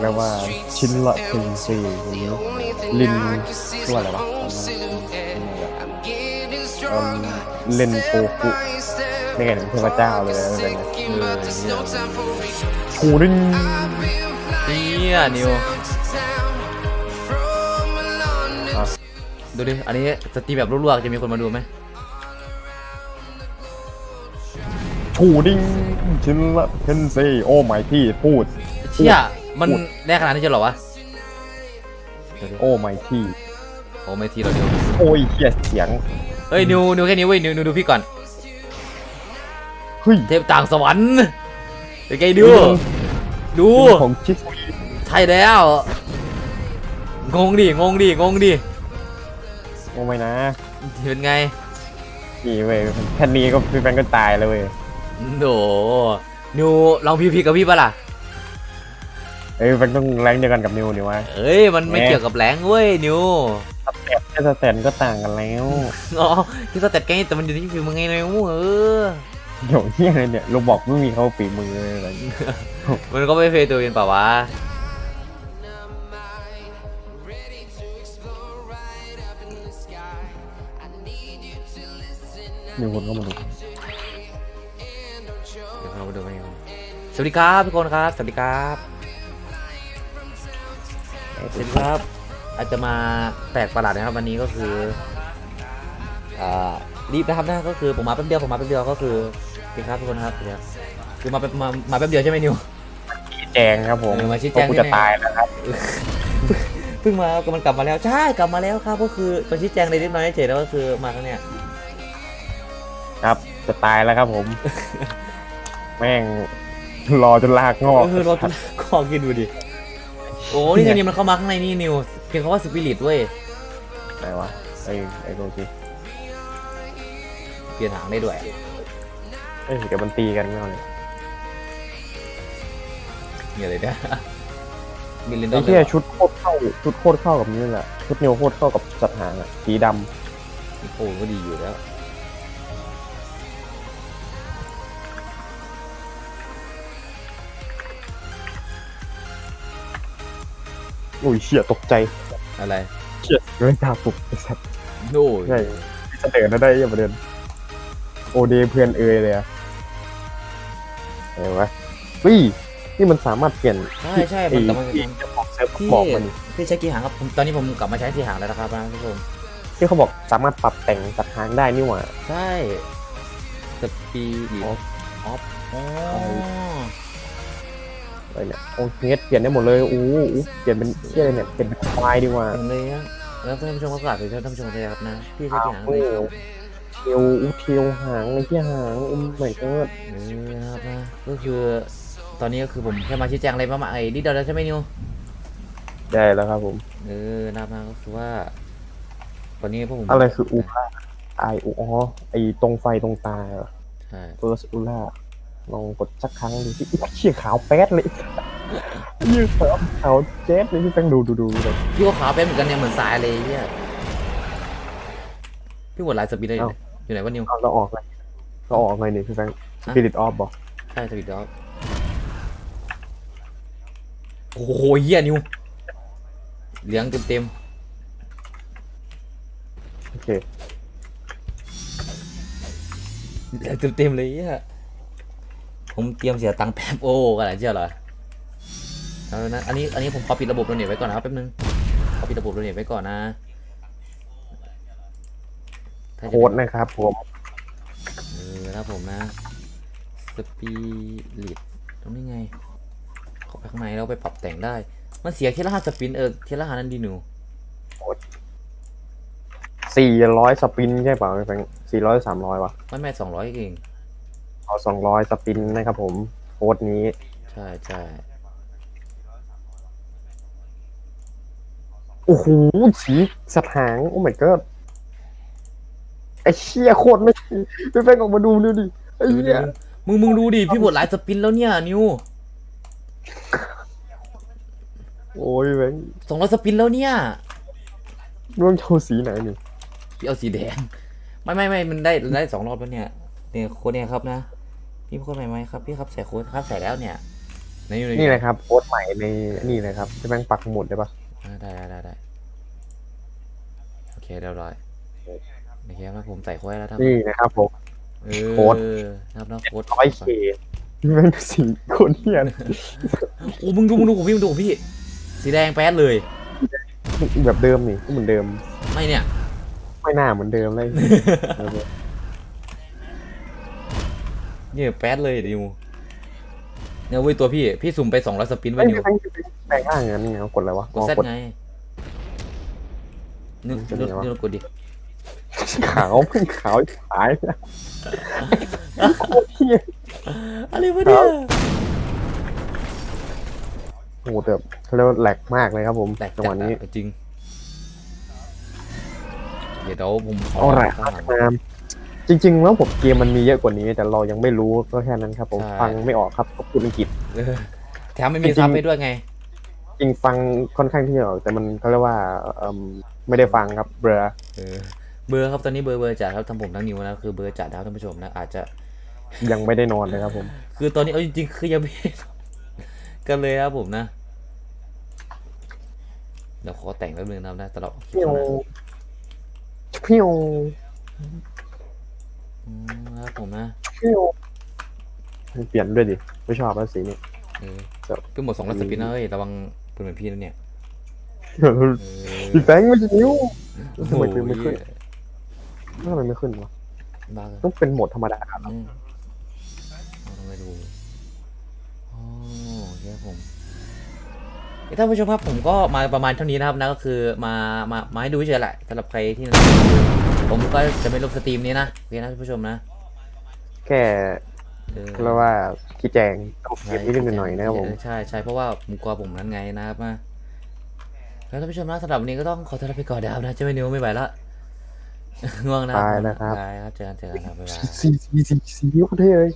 เรียกว่าชิ้นละถึงสี่ลินตัวอะไรวะเอิ่นโกกุนี่ไงหนังเทพเจ้าเลยนะเป็นไงเออเนี่ยกูดิ้งเนี่ยนิวดูดิ อันนี้สตรีแบบลวกๆจะมีคนมาดูไหม กูดิ้งชิ้นละเทนเซโอ้ไม่ที่พูด เชี่ยมันพูดแน่ขนาดนี้จะเหรอวะดูดิโอ้ไม่ที่โอ้ไม่ทีเรานิวโอ้ยเฮียเสียงเฮ้ยนิวนิวแค่นี้เว้ยนิวนิวดูพี่ก่อนเฮ้ยเทพต่างสวรรค์เป็นไงดูดูของชิซุยใช่แล้วงงดิงงดิงงดิโอ้ไม่นะเป็นไงนี่เว้ยแค่นี้ก็พี่แฟนก็ตายแล้วเว้ย โดนิวลองพีพีกับพี่ปะล่ะ เอ้ยแฟนต้องแรงเดียวกันกับนิวนี่วะเอ้ย มันไม่แหม่เกี่ยวกับแรงเว้ยนิวสเต็ปแค่สเต็ปก็ต่างกันแล้วอ๋อที่สเต็ปไงแต่มันอยู่ที่ฝีมือไงนิวเออเดี๋ยวเฮียอะไรเนี่ยเราบอกไม่มีเขาฝีมือเลยอะไรอย่างเงี้ยมันก็ไม่เฟยตัวเองเปล่าวะมีคนเข้ามาดูเดี๋ สวัสดีครับทุกคนครับ สวัสดีครับสวัสดีครับ อาจจะมาแปลกประหลาดนะครับวันนี้ก็คืออ่ารีบนะครับนะก็คือผมมาแป๊บเดียวผมมาแป๊บเดียวก็คือสวัสดีครับทุกคนครับเดี๋ยวคือมาแป๊บมามาแป๊บเดียวใช่ไหมนิวชี้แจงครับผมเออมาชี้เพแจงราะกูนิดจะนึงตายแล้วครับเพิ่งมาก็มันกลับมาแล้วใช่กลับมาแล้วครับ ก็คือมาชี้แจงในเล็กน้อยเฉยๆแล้วก็คือมาครั้งเนี้ยครับจะตายแล้วครับผม แม่ง รอจนลากงอก เออเราขอกินดูดิ โอ้นี่ไงนี่มันเข้ามาข้างในนี่นิวเพียงคำว่าสปิริตเว้ยไหนวะไอ้ไอ้โรจิเปลี่ยนหางได้ด้วย เอ้ยเดี๋ยวมันตีกันไม่เอาเลยมีอะไรเนี่ยมีลินดอไอ้นเหี้ยชุดโคตรเข้าชุดโคตรเข้ากับนี่แหละชุดนิวโคตรเข้ากับสัตว์หางอะสีดโอ้ก็ดีอยู่แล้ว อุ้ยเชี่ยตกใจอะไรเชี่ยเลยตาปุกไอ้สัตว์โน่ยใช่เสนอนะได้ยังประเด็นโอเดเพื่อนเอยเลยอะเห็นไหมเฮ้ยนี่มันสามารถเปลี่ยนใช่ใช่มันแต่มันที่เจ้าของเซิร์ฟที่บอกมันที่ใช้กี่หางครับผมตอนนี้ผมกลับมาใช้ที่หางแล้วนะครับท่านผู้ชมที่เขาบอกสามารถปรับแต่งสัตว์หางได้นี่หว่าใช่สปีดอ๋อออฟอ๋อ อะไรเนี่ยโอ้เฮดเปลี่ยนได้หมดเลยอู้อู้เปลี่ยนเป็นเชี่ยอะไรเนี่ยเปลี่ยนเป็นควายดีกว่าเห็นเลยนะแล้วท่านผู้ชมก็กลับไปท่านผู้ชมเลยครับนะพี่ใช้อ้าวกี่หางโอ้เลยเทียวอู้เทียวหางไอ้เหี้ยหางอุ้มเหมือนกันเออนะครับนะก็คือตอนนี้ก็คือผมแค่มาชี้แจงอะไรประมาณไอ้นิดเดียวแล้วใช่ไหมนิวได้แล้วครับผมเออนะครับนะก็คือว่า ตอนนี้พวกผมอะไรคืออูล่าไออูอ๋อไอตรงไฟตรงตาเหรอใช่เฟิร์สอูล่า ลองกดสักครั้งดูที่อุ๊ยเชี่ยขาวแป๊ดเลยยืดขาวขาวแจ๊ดเลยพี่แป้งดูดูดูเลยพี่ก็ขาวเป็นเหมือนกันเนี่ยเหมือนทรายเลยเนี่ยพี่หวดลายสปีดได้อยู่ไหนอยู่ไหนวะนิวเอาเราออกเลยเราออกเลยนี่พี่แป้งสฮะปิริตออฟบอกใช่สปีดด็อกโอ้โหเฮียนิวเหลืองเต็มเต็มโอเคๆเหลืองเต็มเต็มๆเลยเฮีย ผมเตรียมเสียตังค์แป๊บโอ้กันอะไรเชื่อเหรอเอาละนะอันนี้อันนี้ผมขอปิดระบบโดเนทไว้ก่อนนะครับแป๊บนึงขอปิดระบบโดเนทไว้ก่อนนะถ้าจะโค้ดนะครับผมเออนะครับผมนะสปีริตตรงนี้ไงเข้าไปข้างในแล้วไปปรับแต่งได้ มันเสียแค่ละห้าสปินเออแค่ละห้านั้นดีหนูสี่ร้อยสปินใช่เปล่าพี่แป้งสี่ร้อยสามร้อยวะไม่แม่สองร้อยเองเอาสองร้อยสปินนะครับผมโค้ดนี้ใช่ใช่โอ้โหสีสถาง โอ้ my god ไอ้เชี่ยโคตรไม่พี่แป้งออกมาดูดูดิไอ้ดูเหี้ยๆมึงมึงดูดิพี่บดหลายสปินแล้วเนี่ยนิวโอ้ยแป้งสองร้อยสปินแล้วเนี่ยร่วมโชว์สีไหนนี่พี่เอาสีแดง ไม่ไม่ไม่มันได้ได้สองรอบแล้วเนี่ยเนี่ยโค้ดเนี่ยครับนะ พี่โค้ดใหม่ไหมครับพี่ครับใส่โค้ดครับใส่แล้วเนี่ยในอยู่ในนี่เลยครับโพสต์ใหม่ในนี่เลยครับจะแม่งปักหมุดได้ปะอ่าได้ได้ได้ได้โอเคเรียบร้อยโอเคครับผมใส่โค้ดให้แล้วครับนี่นะครับผม เอโค้ดอครับน้องโค้ดร้อยเคแม่งสีคนเฮียโอ้มึงดูมึงดูของพี่มึงดูของพี่ สีแดงแป๊ดเลย แบบเดิมนี่ก็เหมือนเดิม ไม่เนี่ย ไม่น่าเหมือนเดิมเลย เนี่ยแป๊ดเลยดิวเนี่ยเว้ยตัวพี่พี่สุ่มไปสองร้อยสปินไว้ไม่นิวใช่แปลงร่างงั้นไงกดอะไรวะกดเซตไงนึกจะนึกมีวะ นึกกดดิขาวเพิ่งขาวหายแล้วโคตรเฮียอะไรวะเนี่ยโอ้โหแต่เขาเรียกว่าแหลกมากเลยครับผมแตกจังจัหดวะนี้อะจริงเดี๋ยวเดี๋ยวผมขอเอาละข้างหลังมา จริง ๆ แล้วผมเกมมันมีเยอะกว่านี้ แต่เรายังไม่รู้ก็แค่นั้นครับผมใช่ ฟังไม่ออกครับก็พูดอังกฤษ เออแถมไม่มีจริงๆ ซับให้ด้วยไง จริงฟังค่อนข้างที่จะออกแต่มันเขาเรียกว่าเอิ่มไม่ได้ฟังครับเบลอเออ เบอร์ครับตอนนี้เบอร์เบอร์จัดครับทั้งผมทั้งนิวนะคือเบอร์จัดนะครับท่านผู้ชมนะอาจจะ ยังไม่ได้นอนเลยครับผม คือตอนนี้เอาจริงๆคือยังไม่ กันเลยครับผมนะเดี๋ยวขอแต่งแป๊บนึงนะครับนะตลอดเพียวเพียว อืมครับผมนะเพียวเปลี่ยนด้วยดิ ไม่ชอบแล้วสีนี้ เออครับ เพิ่งหมดสองร้อยสปินนะเฮ้ยระวังปืนเหมือนพี่นะเนี่ยเออพี่แฟงไม่ใช่นิ้วทำไมปืนไม่โอ้โหขึ้น ทำไมไม่ขึ้นวะ บ้าเลย ต้องเป็นโหมดธรรมดาครับอืมเอาลองไปดูอ๋อโอเคครับผมเอ้ยท่านผู้ชมครับผมก็มาประมาณเท่านี้นะครับนะก็คือมามามาให้ดูเฉยๆแหละสำหรับใครที่นั่น ผมก็จะไม่ลบสตรีมนี้นะโอเคนะท่านผู้ชมนะแค่เออ เรียกว่าขี้แจงต้องเก็บนิดๆหน่อยๆนะครับผม เออใช่ใช่เพราะว่าผมกลัวผมนั้นไงนะครับมาแล้วท่านผู้ชมนะสำหรับวันนี้ก็ต้องขอตัวลาไปก่อนนะครับนะเจะไม่นิวไม่ไหวละ ง่วงนะตายแล้วครับตายครับเจอกันเจอกันครับบ๊ายบาย สีสีสีสีนิ้วเท่เลย